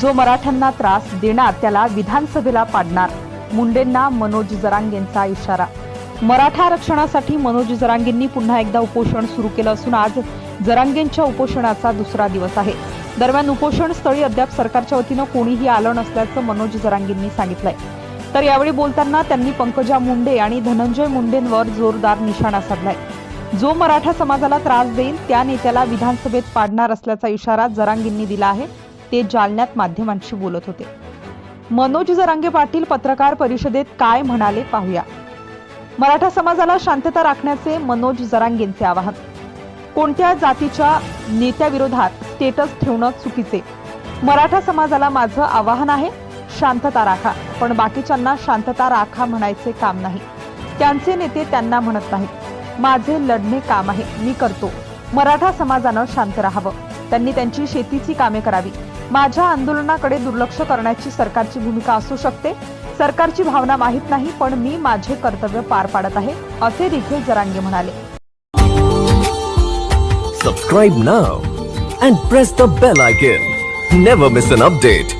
जो मराठ्यांना त्रास देणार त्याला विधानसभेला पाडणार. मुंडेंना मनोज जरांगेंचा इशारा. मराठा आरक्षणासाठी मनोज जरांगेंनी पुन्हा एकदा उपोषण सुरू केलं असून आज जरांगेंच्या उपोषणाचा दुसरा दिवस आहे. दरम्यान उपोषण स्थळी अद्याप सरकारच्या वतीनं कोणीही आलं नसल्याचं मनोज जरांगेंनी सांगितलंय. तर यावेळी बोलताना त्यांनी पंकजा मुंडे आणि धनंजय मुंडेंवर जोरदार निशाणा साधलाय. जो मराठा समाजाला त्रास देईल त्या नेत्याला विधानसभेत पाडणार असल्याचा इशारा जरांगेंनी दिला आहे. ते जालन्यात माध्यमांशी बोलत होते. मनोज जरांगे पाटील पत्रकार परिषदेत काय म्हणाले पाहूया. मराठा समाजाला शांतता राखण्याचे मनोज जरांगेंचे आवाहन. कोणत्या जातीच्या नेत्याविरोधात स्टेटस ठेवणं चुकीचे? मराठा समाजाला माझं आवाहन आहे शांतता राखा. पण बाकीच्यांना शांतता राखा म्हणायचे काम नाही. त्यांचे नेते त्यांना म्हणत नाहीत. माझे लढणे काम आहे मी करतो. मराठा समाजानं शांत राहावं. त्यांनी त्यांची शेतीची कामे करावी. माझ्या आंदोलनाकडे दुर्लक्ष करण्याची सरकारची भूमिका असू शकते. सरकारची भावना माहीत नाही पण मी माझे कर्तव्य पार पाडत आहे असे देखील जरांगे म्हणाले. Subscribe now and press the bell icon never miss an update